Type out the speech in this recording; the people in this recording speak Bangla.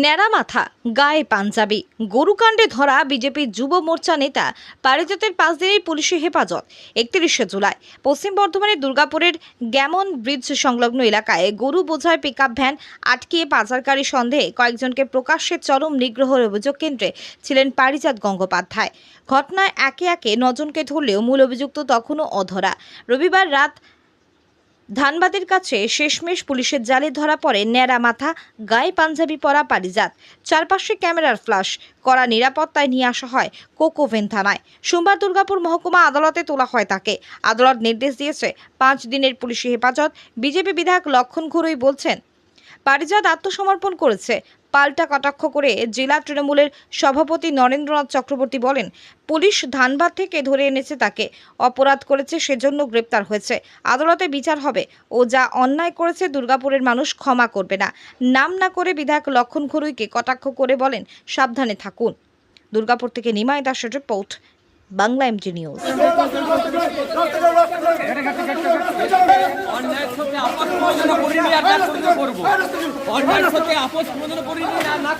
ন্যাড়া মাথা গায়ে পাঞ্জাবি। গরুকাণ্ডে ধরা বিজেপির যুব মোর্চা নেতা পারিজাতের পাঁচ দিনের পুলিশি হেফাজত, একত্রিশে জুলাই। পশ্চিম বর্ধমানের দুর্গাপুরের গ্যামন ব্রিজ সংলগ্ন এলাকায় গরু বোঝায় পিকআপ ভ্যান আটকিয়ে পাচারকারী সন্দেহে কয়েকজনকে প্রকাশ্যে চরম নিগ্রহের অভিযোগ কেন্দ্রে ছিলেন পারিজাত গঙ্গোপাধ্যায়। ঘটনায় একে একে নজনকে ধরলেও মূল অভিযুক্ত তখনও অধরা। রবিবার রাত ধানবাদের কাছে শেষমেশ পুলিশের জালে ধরা পড়ে ন্যাড়া মাথা, গায়ে পাঞ্জাবি পরা পারিজাত। চারপাশে ক্যামেরার ফ্লাশ করা নিরাপত্তায় নিয়ে আসা হয় কোকোভেন থানায়। সোমবার দুর্গাপুর মহকুমা আদালতে তোলা হয় তাকে। আদালত নির্দেশ দিয়েছে, পাঁচ দিনের পুলিশি হেফাজত। বিজেপি বিধায়ক লক্ষণ ঘুরুই বলছেন পারিজাত আত্মসমর্পণ করেছে। পাল্টা কটাক্ষ করে জেলা তৃণমূলের সভাপতি নরেন্দ্রনাথ চক্রবর্তী বলেন, পুলিশ ধানবাদ থেকে ধরে এনেছে তাকে। অপরাধ করেছে সেজন্য গ্রেপ্তার হয়েছে। আদালতে বিচার হবে। ও যা অন্যায় করেছে দুর্গাপুরের মানুষ ক্ষমা করবে না। নাম না করে বিধায়ক লক্ষণ ঘরুইকে কটাক্ষ করে বলেন, সাবধানে থাকুন। দুর্গাপুর থেকে নিমায় দাসের রিপোর্ট বাংলা এমজি নিউজ। না